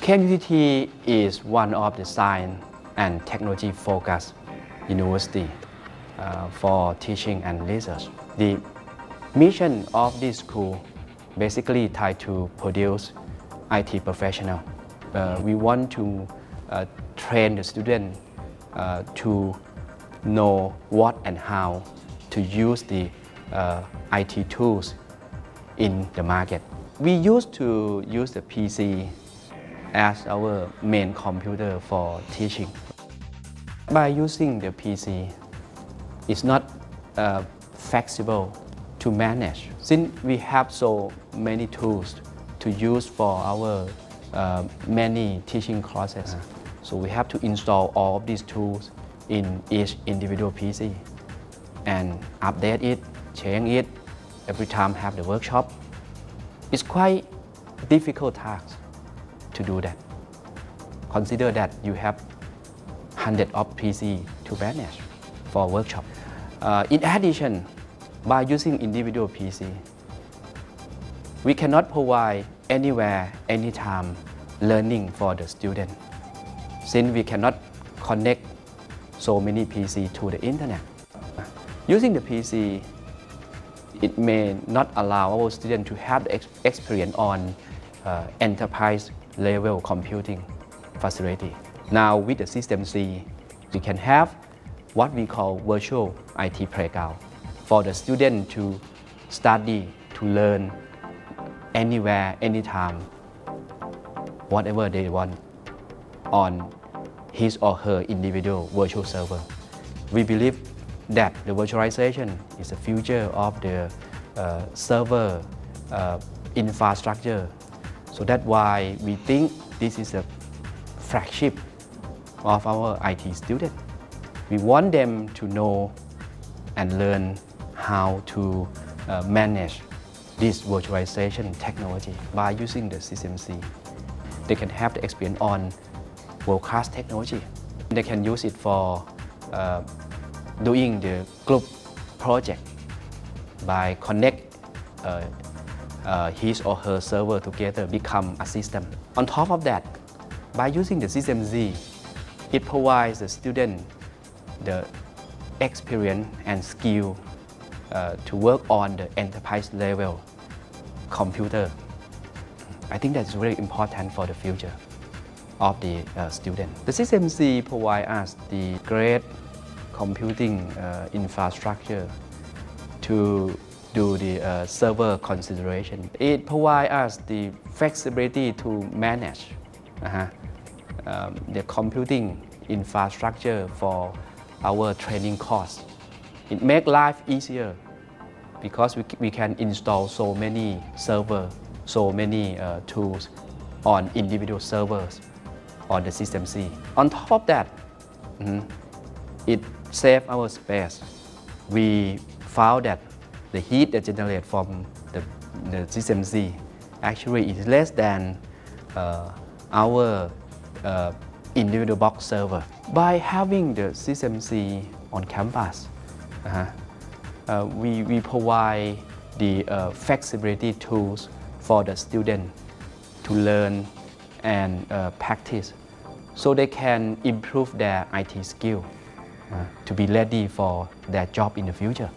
KMUTT is one of the science and technology focused university uh, for teaching and research. The mission of this school basically try to produce IT professional. Uh, we want to uh, train the student uh, to know what and how to use the uh, IT tools in the market. We used to use the PC as our main computer for teaching. By using the PC, it's not uh, flexible to manage. Since we have so many tools to use for our uh, many teaching classes, so we have to install all of these tools in each individual PC and update it, change it every time have the workshop. It's quite difficult task to do that. Consider that you have hundred of PC to manage for workshop. Uh, in addition, by using individual PC, we cannot provide anywhere, anytime learning for the student. Since we cannot connect so many PC to the internet. Using the PC, it may not allow our students to have the experience on uh, enterprise level computing facility. Now with the System C, we can have what we call virtual IT playground for the student to study, to learn anywhere, anytime, whatever they want on his or her individual virtual server. We believe that the virtualization is the future of the uh, server uh, infrastructure. So that's why we think this is a flagship of our IT students. We want them to know and learn how to uh, manage this virtualization technology by using the System C. They can have the experience on world-class technology. They can use it for uh, doing the group project by connect uh, uh, his or her server together, become a system. On top of that, by using the System Z, it provides the student the experience and skill uh, to work on the enterprise level computer. I think that's really important for the future of the uh, student. The System C provides us the great computing uh, infrastructure to do the uh, server consideration. It provides us the flexibility to manage uh-huh, um, the computing infrastructure for our training course. It makes life easier because we, we can install so many server, so many uh, tools on individual servers on the System C. On top of that, mhm, it saves our space. We found that the heat that generated from the, the System actually is less than uh, our uh, individual box server. By having the System on campus, uh-huh, uh, we, we provide the uh, flexibility tools for the student to learn and uh, practice so they can improve their IT skill uh, to be ready for their job in the future.